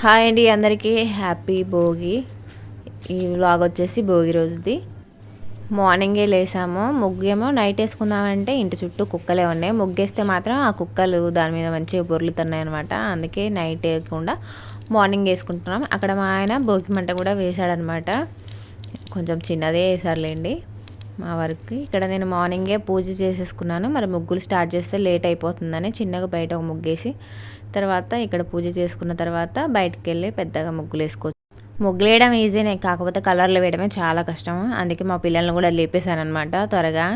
Hi అండి అందరికీ happy Bhogi. ఈ వ్లాగ్ వచ్చేసి భోగి రోజుది. మార్నింగే లేసాము ముగ్గేమో నైట్ వేసుకుందామంటే ఇంటి చుట్టూ కుక్కలే ఉన్నాయి. ముగ్గేస్తే మాత్రం ఆ కుక్కలు దాని మీద మంచిగా బొర్లుతున్నాయి అనమాట అందుకే నైట్ వేయకుండా మార్నింగ్ వేసుకుంటున్నాం. అక్కడ మా ఆయన భోగి మంట కూడా వేశాడనమాట కొంచెం చిన్నదే వేసారులేండి. మా వరకు ఇక్కడ నేను మార్నింగే పూజ చేసేసుకున్నాను. మరి ముగ్గులు స్టార్ట్ చేస్తే లేట్ అయిపోతుందని చిన్నగా బయట ఒక ముగ్గేసి తర్వాత ఇక్కడ పూజ చేసుకున్న తర్వాత బయటకు వెళ్ళి పెద్దగా ముగ్గులు వేసుకోవచ్చు. ముగ్గులు వేయడం ఈజీనే కాకపోతే కలర్లు వేయడమే చాలా కష్టం అందుకే మా పిల్లల్ని కూడా లేపేశాను అనమాట త్వరగా.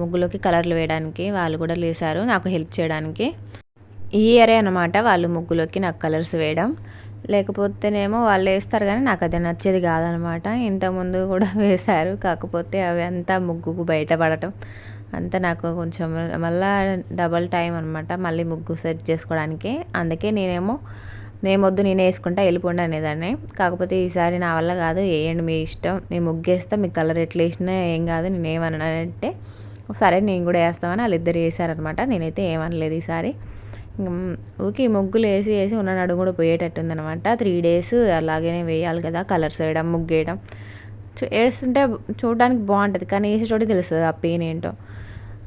ముగ్గులోకి కలర్లు వేయడానికి వాళ్ళు కూడా లేసారు నాకు హెల్ప్ చేయడానికి. ఈ ఇయరే అనమాట వాళ్ళు ముగ్గులోకి నాకు కలర్స్ వేయడం. లేకపోతేనేమో వాళ్ళు వేస్తారు కానీ నాకు అది నచ్చేది కాదనమాట. ఇంతకుముందు కూడా వేశారు కాకపోతే అవి అంతా ముగ్గుకు బయటపడటం. అంతా నాకు కొంచెం మళ్ళా డబల్ టైం అనమాట మళ్ళీ ముగ్గు సెట్ చేసుకోవడానికి. అందుకే నేనేమో నేమొద్దు నేనే వేసుకుంటా వెళ్ళిపోండి అనేదాన్ని. కాకపోతే ఈసారి నా వల్ల కాదు వేయండి మీ ఇష్టం. నేను ముగ్గేస్తా మీ కలర్ ఎట్లా వేసినా ఏం కాదు నేనేమన్నానంటే సరే నేను కూడా వేస్తామని వాళ్ళిద్దరు వేసారనమాట నేనైతే ఏమనలేదు ఈసారి. ఊకి ముగ్గులు వేసి వేసి ఉన్న నడుము కూడా పోయేటట్టుంది అనమాట త్రీ డేస్ అలాగే వేయాలి కదా కలర్స్ వేయడం ముగ్గు వేయడం వేస్తుంటే చూడడానికి బాగుంటుంది కానీ వేసేటోటి తెలుస్తుంది ఆ పెయిన్ ఏంటో.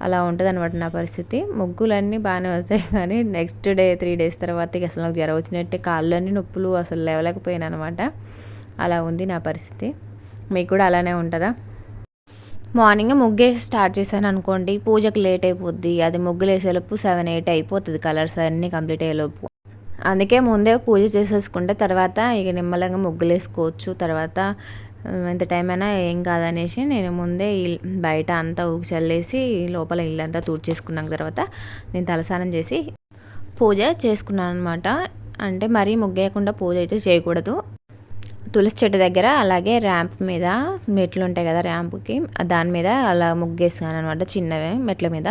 అలా ఉంటుంది అనమాట నా పరిస్థితి. ముగ్గులన్నీ బాగానే వస్తాయి కానీ నెక్స్ట్ డే త్రీ డేస్ తర్వాత అసలు నాకు జ్వరం వచ్చినట్టే కాళ్ళు నొప్పులు అసలు లేవలేకపోయాను అనమాట అలా ఉంది నా పరిస్థితి. మీకు కూడా అలానే ఉంటుందా? మార్నింగ్ ముగ్గేసి స్టార్ట్ చేశాను అనుకోండి పూజకు లేట్ అయిపోద్ది. అది ముగ్గులు వేసేలోపు సెవెన్ ఎయిట్ అయిపోతుంది కలర్స్ అన్నీ కంప్లీట్ అయ్యేలోపు. అందుకే ముందే పూజ చేసేసుకుంటే తర్వాత ఇక నిమ్మలంగా ముగ్గులు వేసుకోవచ్చు తర్వాత ఎంత టైం అయినా ఏం కాదనేసి నేను ముందే బయట అంతా ఊకి చల్లేసి లోపల ఇల్లంతా తూడ్చేసుకున్న తర్వాత నేను తలస్నానం చేసి పూజ చేసుకున్నాను అనమాట అంటే మరీ ముగ్గేయకుండా పూజ అయితే చేయకూడదు. తులసి చెట్టు దగ్గర అలాగే ర్యాంప్ మీద మెట్లు ఉంటాయి కదా ర్యాంప్కి దాని మీద అలా ముగ్గేసాను అనమాట చిన్నవే మెట్ల మీద.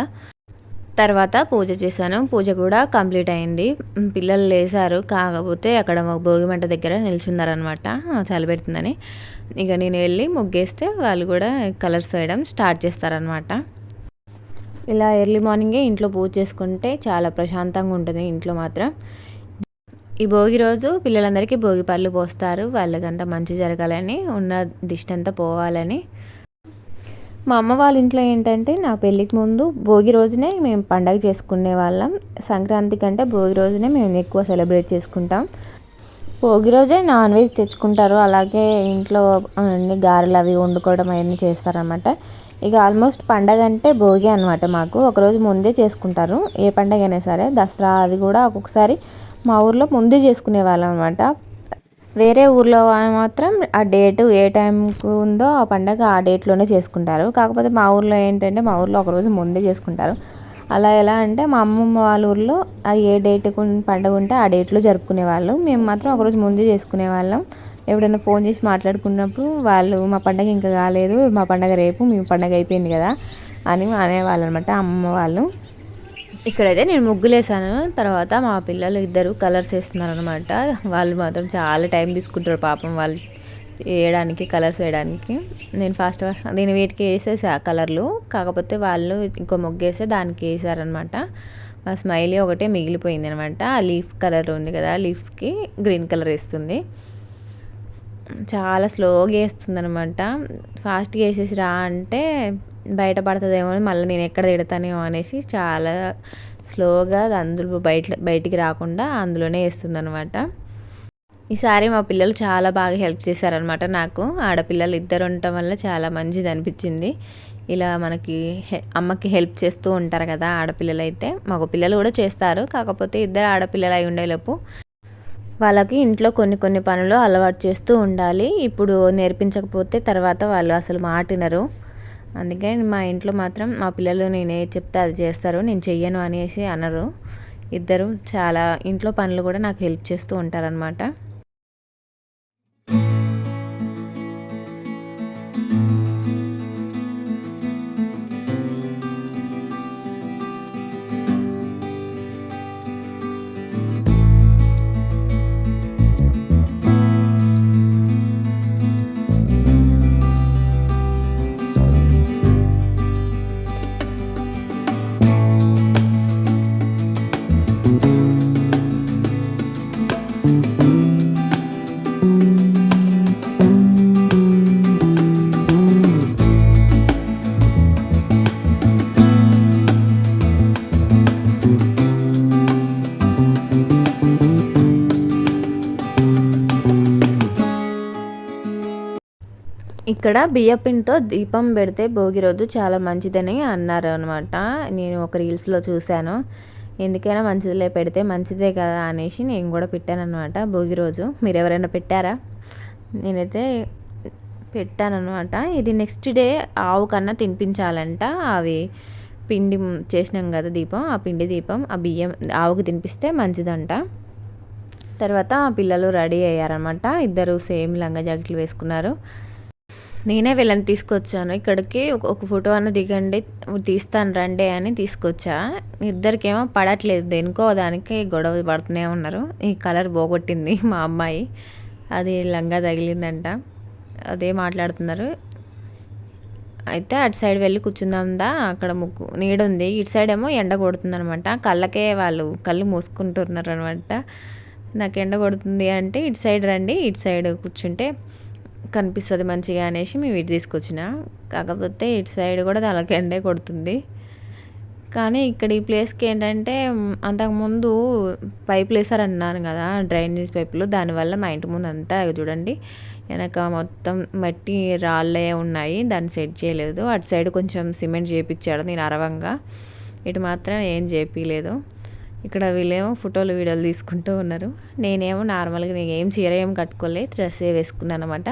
తర్వాత పూజ చేశాను. పూజ కూడా కంప్లీట్ అయింది. పిల్లలు లేసారు. కాకపోతే అక్కడ భోగి మంట దగ్గర నిల్చున్నారనమాట చలి పెడుతుందని ఇక నేను వెళ్ళి ముగ్గేస్తే వాళ్ళు కూడా కలర్స్ వేయడం స్టార్ట్ చేస్తారనమాట ఇలా ఎర్లీ మార్నింగే ఇంట్లో పూజ చేసుకుంటే చాలా ప్రశాంతంగా ఉంటుంది ఇంట్లో మాత్రం. ఈ భోగి రోజు పిల్లలందరికీ భోగి పళ్ళు పోస్తారు. వాళ్ళకంతా మంచి జరగాలని ఉన్న దిష్టి అంతా పోవాలని. మా అమ్మ వాళ్ళ ఇంట్లో ఏంటంటే నా పెళ్ళికి ముందు భోగి రోజునే మేము పండగ చేసుకునే వాళ్ళం. సంక్రాంతి కంటే భోగి రోజునే మేము ఎక్కువ సెలబ్రేట్ చేసుకుంటాం. భోగి రోజే నాన్ వెజ్ తెచ్చుకుంటారు. అలాగే ఇంట్లో అన్ని గారెలు అవి వండుకోవడం అవన్నీ చేస్తారనమాట ఇక ఆల్మోస్ట్ పండగ అంటే భోగి అనమాట మాకు. ఒకరోజు ముందే చేసుకుంటారు. ఏ పండగ అయినా సరే దసరా అవి కూడా ఒక్కొక్కసారి మా ఊర్లో ముందే చేసుకునే వాళ్ళం అనమాట వేరే ఊర్లో మాత్రం ఆ డేటు ఏ టైంకు ఉందో ఆ పండగ ఆ డేట్లోనే చేసుకుంటారు. కాకపోతే మా ఊర్లో ఏంటంటే మా ఊర్లో ఒకరోజు ముందే చేసుకుంటారు. అలా ఎలా అంటే మా అమ్మమ్మ వాళ్ళ ఊర్లో ఆ ఏ డేట్కు పండుగ ఉంటే ఆ డేట్లో జరుపుకునేవాళ్ళు మేము మాత్రం ఒకరోజు ముందే చేసుకునే వాళ్ళం. ఫోన్ చేసి మాట్లాడుకున్నప్పుడు వాళ్ళు మా పండగ ఇంకా కాలేదు మా పండగ రేపు మీ పండగ అయిపోయింది కదా అని అనేవాళ్ళు అనమాట అమ్మమ్మ వాళ్ళు. ఇక్కడైతే నేను ముగ్గులు వేసాను తర్వాత మా పిల్లలు ఇద్దరు కలర్స్ వేస్తున్నారు అనమాట వాళ్ళు మాత్రం చాలా టైం తీసుకుంటారు. పాపం వాళ్ళు వేయడానికి కలర్స్ వేయడానికి. నేను ఫాస్ట్ ఫాస్ట్ నేను వీటికి వేసేసా కలర్లు. కాకపోతే వాళ్ళు ఇంకో మొగ్గేస్తే వేస్తే దానికి వేసారనమాట. ఆ స్మైలీ ఒకటే మిగిలిపోయింది అనమాట ఆ లీఫ్ కలర్ ఉంది కదా లీఫ్స్కి గ్రీన్ కలర్ వేస్తుంది. చాలా స్లోగా వేస్తుంది అనమాట ఫాస్ట్గా వేసేసి రా అంటే బయట పడుతుందేమో మళ్ళీ నేను ఎక్కడ తిడతానేమో అనేసి చాలా స్లోగా అందులో బయట బయటికి రాకుండా అందులోనే వేస్తుంది అనమాట ఈసారి మా పిల్లలు చాలా బాగా హెల్ప్ చేశారనమాట నాకు. ఆడపిల్లలు ఇద్దరు ఉండటం వల్ల చాలా మంచిది అనిపించింది. ఇలా మనకి అమ్మకి హెల్ప్ చేస్తూ ఉంటారు కదా ఆడపిల్లలు అయితే మగ పిల్లలు కూడా చేస్తారు. కాకపోతే ఇద్దరు ఆడపిల్లలు అయి ఉండేలోపు వాళ్ళకి ఇంట్లో కొన్ని కొన్ని పనులు అలవాటు చేస్తూ ఉండాలి. ఇప్పుడు నేర్పించకపోతే తర్వాత వాళ్ళు అసలు మాటినరు అందుకే మా ఇంట్లో మాత్రం మా పిల్లలు నేనే చెప్తే అది చేస్తారు. నేను చెయ్యను అనేసి అనరు. ఇద్దరు చాలా ఇంట్లో పనులు కూడా నాకు హెల్ప్ చేస్తూ ఉంటారనమాట. ఇక్కడ బియ్యపిండితో దీపం పెడితే భోగి రోజు చాలా మంచిదని అన్నారు అనమాట నేను ఒక రీల్స్లో చూశాను. ఎందుకైనా మంచిదిలే పెడితే మంచిదే కదా అనేసి నేను కూడా పెట్టాను అనమాట భోగి రోజు. మీరు ఎవరైనా పెట్టారా? నేనైతే పెట్టానమాట ఇది నెక్స్ట్ డే ఆవు కన్నా తినిపించాలంట. అవి పిండి చేసినాం కదా దీపం ఆ పిండి దీపం ఆ బియ్యం ఆవుకు తినిపిస్తే మంచిదంట. తర్వాత ఆ పిల్లలు రెడీ అయ్యారనమాట ఇద్దరు సేమ్ లంగా జాకెట్లు వేసుకున్నారు. నేనే వీళ్ళని తీసుకొచ్చాను. ఇక్కడికి ఒక ఒక ఫోటో అన్న దిగండి తీస్తాను రండి అని తీసుకొచ్చా. ఇద్దరికేమో పడట్లేదు. దేనికో దానికి గొడవ పడుతూనే ఉన్నారు. ఈ కలర్ పోగొట్టింది మా అమ్మాయి. అది లంగా తగిలిందంట. అదే మాట్లాడుతున్నారు. అయితే అటు సైడ్ వెళ్ళి కూర్చుందాందా అక్కడ ముక్కు నీడ ఉంది. ఇటు సైడ్ ఏమో ఎండ కొడుతుందనమాట కళ్ళకే వాళ్ళు కళ్ళు మూసుకుంటున్నారు అనమాట నాకు ఎండ కొడుతుంది అంటే ఇటు సైడ్ రండి ఇటు సైడ్ కూర్చుంటే కనిపిస్తుంది మంచిగా అనేసి మేము ఇటు తీసుకొచ్చిన. కాకపోతే ఇటు సైడ్ కూడా తలకెండే కొడుతుంది. కానీ ఇక్కడ ఈ ప్లేస్కి ఏంటంటే అంతకుముందు పైపులు వేసారన్నాను కదా డ్రైనేజ్ పైపులు. దానివల్ల మా ఇంటి ముందు అంతా చూడండి వెనక మొత్తం మట్టి రాళ్ళే ఉన్నాయి. దాన్ని సెట్ చేయలేదు. అటు సైడ్ కొంచెం సిమెంట్ చేయించాడు నేను అరవంగా. ఇటు మాత్రం ఏం చేపించలేదు ఇక్కడ వీళ్ళేమో ఫోటోలు వీడియోలు తీసుకుంటూ ఉన్నారు. నేనేమో నార్మల్గా నేను ఏం చీర ఏం కట్టుకోలే డ్రెస్ వేసుకున్నాను అనమాట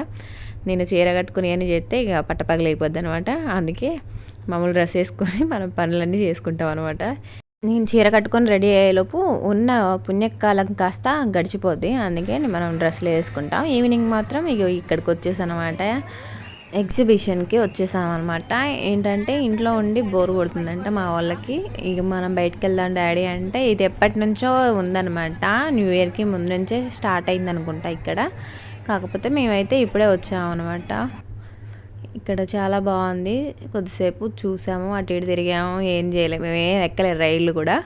నేను చీర కట్టుకుని అని చేస్తే ఇక పట్టపగలైపోద్ది అనమాట అందుకే మామూలు డ్రెస్ వేసుకొని మనం పనులన్నీ చేసుకుంటాం అనమాట నేను చీర కట్టుకొని రెడీ అయ్యేలోపు ఉన్న పుణ్యకాలం కాస్త గడిచిపోద్ది. అందుకే మనం డ్రెస్సులు వేసుకుంటాం. ఈవినింగ్ మాత్రం ఇక ఇక్కడికి వచ్చేసి అనమాట ఎగ్జిబిషన్కి వచ్చేసాం అనమాట ఏంటంటే ఇంట్లో ఉండి బోర్ కొడుతుందంట మా వాళ్ళకి. ఇక మనం బయటకు వెళ్దాం డాడీ అంటే ఇది ఎప్పటి నుంచో ఉందనమాట న్యూ ఇయర్కి ముందు నుంచే స్టార్ట్ అయింది అనుకుంటా ఇక్కడ. కాకపోతే మేమైతే ఇప్పుడే వచ్చామన్నమాట. ఇక్కడ చాలా బాగుంది. కొద్దిసేపు చూసాము అటు ఇటు తిరిగాము ఏం చేయలేము ఏం ఎక్కలేదు రైళ్ళు కూడా.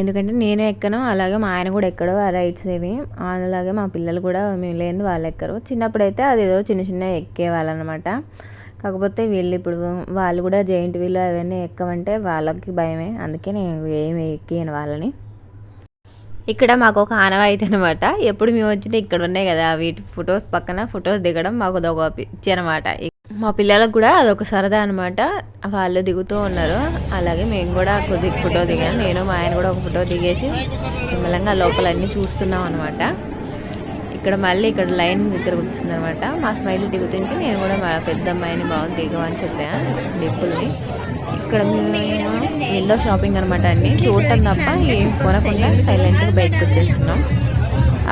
ఎందుకంటే నేను ఎక్కను అలాగే మా ఆయన కూడా ఎక్కడో ఆ రైడ్స్ ఏవి అలాగే మా పిల్లలు కూడా మేము లేని వాళ్ళు ఎక్కరు. చిన్నప్పుడైతే అది ఏదో చిన్న చిన్న ఎక్కేవాళ్ళనమాట. కాకపోతే వీళ్ళు ఇప్పుడు వాళ్ళు కూడా జైంట్ వీల్ అవన్నీ ఎక్కమంటే వాళ్ళకి భయమే. అందుకే నేను ఏమి ఎక్కాను వాళ్ళని. ఇక్కడ మాకు ఒక ఆనవాయితీ అనమాట ఎప్పుడు మేము వచ్చినా ఇక్కడ ఉన్నాయి కదా వీటి ఫొటోస్ పక్కన ఫొటోస్ దిగడం మాకు ఒక పిచ్చి అనమాట. మా పిల్లలకు కూడా అదొక సరదా అనమాట వాళ్ళు దిగుతూ ఉన్నారు. అలాగే మేము కూడా కొద్ది ఫోటో దిగాను నేను మా ఆయన కూడా ఒక ఫోటో దిగేసి నిమ్మలంగా లోపల అన్నీ చూస్తున్నాం అనమాట ఇక్కడ మళ్ళీ ఇక్కడ లైన్ దగ్గర వచ్చిందనమాట మా స్మైల్ దిగుతుంటే నేను కూడా మా పెద్ద అమ్మాయిని బాగుంది దిగమని చెప్పాను నిప్పుల్ని. ఇక్కడ మేము విండో షాపింగ్ అనమాట అన్ని చూడటం తప్ప ఏం కొనకుండా సైలెంట్గా బయటకు వచ్చేస్తున్నాం.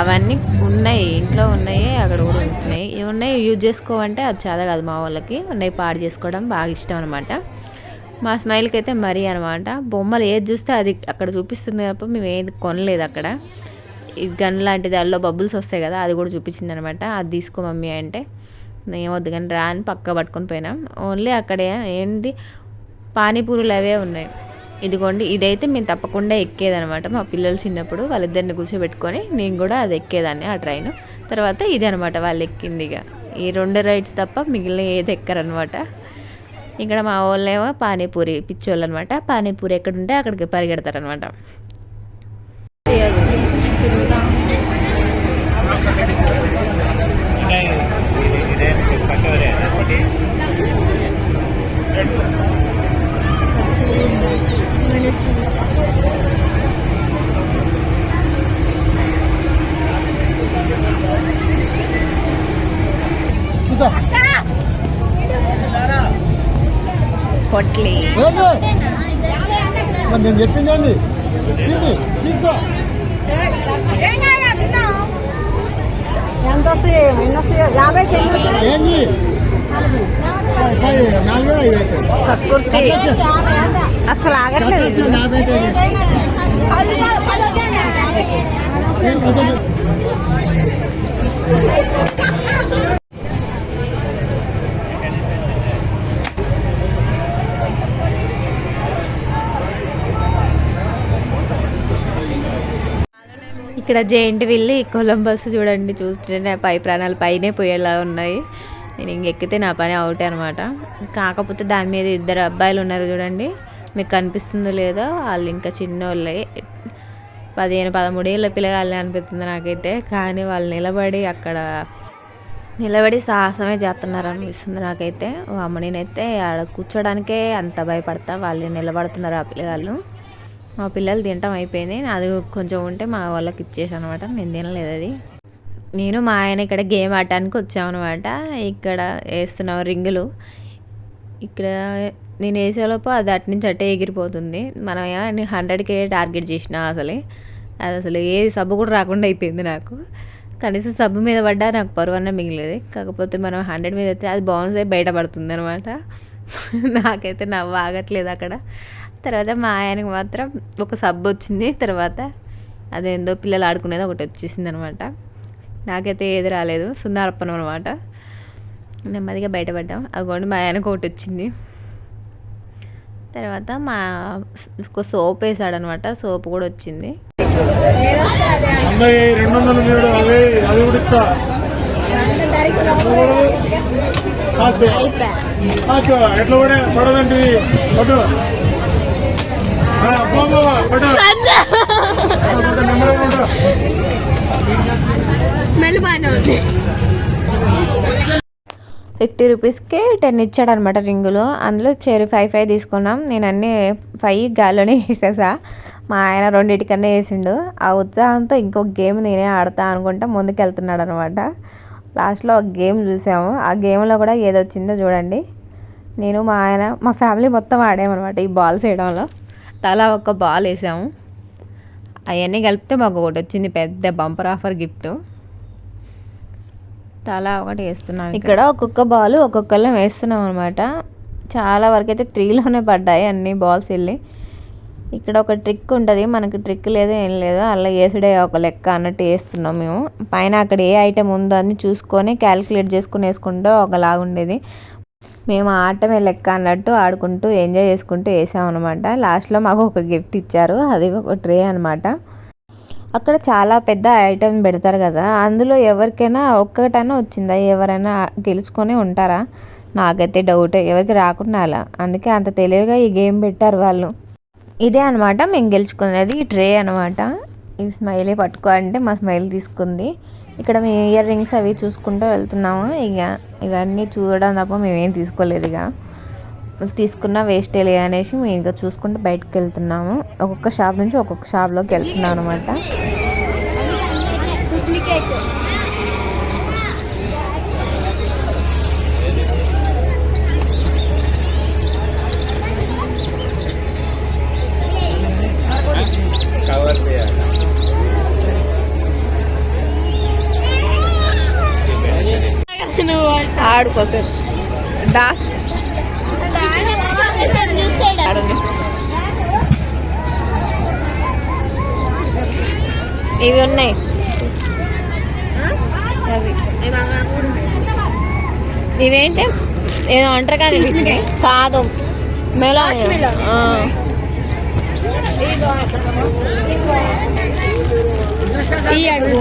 అవన్నీ ఉన్నాయి ఇంట్లో ఉన్నాయి అక్కడ కూడా ఉంటున్నాయి. ఇవి ఉన్నాయి యూజ్ చేసుకోవంటే అది చాలా కాదు మా వాళ్ళకి. ఉన్నాయి పాడు చేసుకోవడం బాగా ఇష్టం అనమాట మా స్మైల్కి అయితే మరీ అనమాట బొమ్మలు ఏది చూస్తే అది అక్కడ చూపిస్తుంది తప్ప మేము ఏది కొనలేదు అక్కడ. ఇది గన్ లాంటిది దానిలో బబుల్స్ వస్తాయి కదా అది కూడా చూపించింది అనమాట అది తీసుకో మమ్మీ అంటే. ఏమొద్దు కానీ రా అని పక్క పట్టుకొని పోయినాం. ఓన్లీ అక్కడే ఏంటి పానీపూరులు అవే ఉన్నాయి. ఇదిగోండి ఇదైతే మేము తప్పకుండా ఎక్కేదనమాట మా పిల్లలు చిన్నప్పుడు వాళ్ళిద్దరిని కూర్చోబెట్టుకొని నేను కూడా అది ఎక్కేదాన్ని ఆ ట్రైన్. తర్వాత ఇది అనమాట వాళ్ళు ఎక్కింది ఇక. ఈ రెండు రైడ్స్ తప్ప మిగిలిన ఏది ఎక్కరనమాట ఇక్కడ మా వాళ్ళేమో పానీపూరి పిచ్చోళ్ళు అనమాట పానీపూరి ఎక్కడుంటే అక్కడికి పరిగెడతారనమాట కొట్లి నేను చెప్పింది ఏంది తీసుకో ఎంత యాభైకి ఏంది అసలు ఆగట్లేదు ఇది. యాభై అవుతాయి. ఏం వద్దు. ఇక్కడ జెయింట్ వెళ్ళి కొలంబస్ చూడండి చూస్తుంటే పై ప్రాణాలు పైనే పోయేలా ఉన్నాయి. నేను ఇంక ఎక్కితే నా పని అవుట్ అనమాట కాకపోతే దాని మీద ఇద్దరు అబ్బాయిలు ఉన్నారు చూడండి. మీకు కనిపిస్తుందో లేదో వాళ్ళు ఇంకా చిన్నోళ్ళే. పదిహేను పదమూడేళ్ళ పిల్లగాళ్ళే అనిపిస్తుంది నాకైతే. కానీ వాళ్ళు నిలబడి అక్కడ నిలబడి సాహసమే చేస్తున్నారు అనిపిస్తుంది నాకైతే. అమ్మ నేనైతే ఆడ కూర్చోడానికే అంత భయపడతా. వాళ్ళు నిలబడుతున్నారు ఆ పిల్లగాళ్ళు. మా పిల్లలు తినటం అయిపోయింది. అది కొంచెం ఉంటే మా వాళ్ళకి ఇచ్చేసాను అనమాట నేను తినలేదు అది. నేను మా ఆయన ఇక్కడ గేమ్ ఆడటానికి వచ్చామన్నమాట ఇక్కడ వేస్తున్నాం రింగులు. ఇక్కడ నేను వేసేలోపు అది అటు నుంచి అట్టే ఎగిరిపోతుంది. మనం ఏమో హండ్రెడ్కే టార్గెట్ చేసిన అసలే. అది అసలు ఏ సబ్బు కూడా రాకుండా అయిపోయింది నాకు. కనీసం సబ్బు మీద పడ్డా నాకు పరువు అన్న మిగిలేదు. కాకపోతే మనం హండ్రెడ్ మీద అయితే అది బౌన్స్ అయి బయటపడుతుంది అనమాట నాకైతే నవ్వు ఆగట్లేదు అక్కడ. తర్వాత మా ఆయనకు మాత్రం ఒక సబ్బు వచ్చింది. తర్వాత అదేందో పిల్లలు ఆడుకునేది ఒకటి వచ్చేసింది అనమాట నాకైతే ఏది రాలేదు. సుందరప్పనం అనమాట నెమ్మదిగా బయటపడ్డాం. అగోండి మా ఆయనకు ఒకటి వచ్చింది. తర్వాత మా ఒక సోప్ వేసాడనమాట సోప్ కూడా వచ్చింది. అది కూడా ఇస్తా. స్మెల్ ఫిఫ్టీ రూపీస్కి టెన్ ఇచ్చాడు అనమాట రింగులు. అందులో చేరి ఫైవ్ ఫైవ్ తీసుకున్నాం. నేను అన్ని ఫైవ్ గాల్లోనే వేసేసా. మా ఆయన రెండింటికన్నా వేసిండు. ఆ ఉత్సాహంతో ఇంకొక గేమ్ నేనే ఆడతా అనుకుంటా ముందుకు వెళ్తున్నాడు అనమాట లాస్ట్లో ఒక గేమ్ చూసాము. ఆ గేమ్లో కూడా ఏదొచ్చిందో చూడండి. నేను మా ఆయన మా ఫ్యామిలీ మొత్తం ఆడామన్నమాట ఈ బాల్స్ వేయడంలో తలా ఒక బాల్ వేసాము. అవన్నీ కలిపితే మాకు ఒకటి వచ్చింది పెద్ద బంపర్ ఆఫర్ గిఫ్ట్. తలా ఒకటి వేస్తున్నాం ఇక్కడ. ఒక్కొక్క బాల్ ఒక్కొక్కళ్ళం వేస్తున్నాం అనమాట చాలా వరకు అయితే త్రీలోనే పడ్డాయి అన్ని బాల్స్ వెళ్ళి. ఇక్కడ ఒక ట్రిక్ ఉంటుంది మనకి ట్రిక్ లేదు ఏం లేదు అలా వేసుడే ఒక లెక్క అన్నట్టు వేస్తున్నాం మేము. పైన అక్కడ ఏ ఐటెం ఉందో అని చూసుకొని క్యాలిక్యులేట్ చేసుకుని వేసుకుంటే ఒకలాగా ఉండేది. మేము ఆటమే లెక్క అన్నట్టు ఆడుకుంటూ ఎంజాయ్ చేసుకుంటూ వేసామన్నమాట లాస్ట్లో మాకు ఒక గిఫ్ట్ ఇచ్చారు. అది ఒక ట్రే అనమాట అక్కడ చాలా పెద్ద ఐటమ్ పెడతారు కదా అందులో ఎవరికైనా ఒక్కటైనా వచ్చిందా? ఎవరైనా గెలుచుకొని ఉంటారా? నాకైతే డౌట్. ఎవరికి రాకుండా అలా. అందుకే అంత తెలివిగా ఈ గేమ్ పెట్టారు వాళ్ళు. ఇదే అనమాట మేము గెలుచుకునేది ఈ ట్రే అనమాట ఈ స్మైలే పట్టుకో అంటే మా స్మైల్ తీసుకుంది. ఇక్కడ మేము ఇయర్ రింగ్స్ అవి చూసుకుంటూ వెళ్తున్నాము. ఇక ఇవన్నీ చూడడం తప్ప మేమేం తీసుకోలేదు ఇక. తీసుకున్న వేస్ట్ లే అనేసి మేము ఇంకా చూసుకుంటూ బయటకు వెళ్తున్నాము. ఒక్కొక్క షాప్ నుంచి ఒక్కొక్క షాప్లోకి వెళ్తున్నాం అనమాట ఆడుకోసేపు దాస్. ఇవి ఉన్నాయి. ఇవేంటి? ఏదో అంటారు కానీ కాదు. మెలాన్. ఆ. ఈ అడుగు.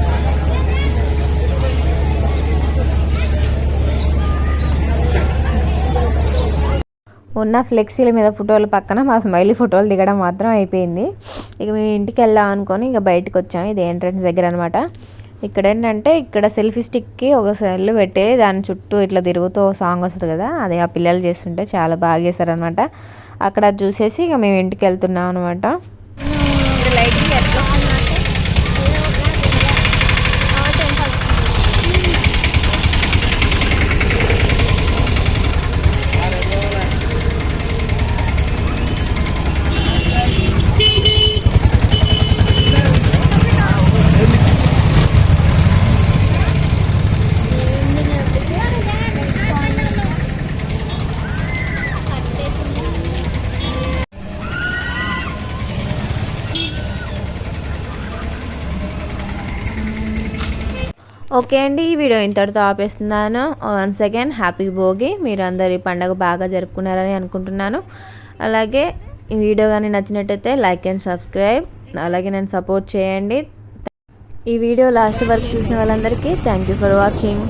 ఉన్న ఫ్లెక్సీల మీద ఫోటోల పక్కన మా స్మైలీ ఫోటోలు దిగడం మాత్రం అయిపోయింది. ఇక మేము ఇంటికి వెళ్దాం అనుకొని ఇక బయటకు వచ్చాము ఇది ఎంట్రన్స్ దగ్గర అనమాట ఇక్కడ ఏంటంటే ఇక్కడ సెల్ఫీ స్టిక్కి ఒక సెల్ పెట్టి దాని చుట్టూ ఇట్లా తిరుగుతూ సాంగ్ వస్తుంది కదా అది ఆ పిల్లలు చేస్తుంటే చాలా బాగా చేశారనమాట అక్కడ చూసేసి ఇక మేము ఇంటికి వెళ్తున్నాం అనమాట ఓకే అండి ఈ వీడియో ఇంతటితో ఆపేస్తున్నాను. Once again happy Bhogi. మీరు అందరు ఈ పండగ బాగా జరుపుకున్నారని అనుకుంటున్నాను. అలాగే ఈ వీడియో కానీ నచ్చినట్టయితే లైక్ అండ్ సబ్స్క్రైబ్. అలాగే నేను సపోర్ట్ చేయండి. ఈ వీడియో లాస్ట్ వరకు చూసిన వాళ్ళందరికీ థ్యాంక్ యూ ఫర్ వాచింగ్.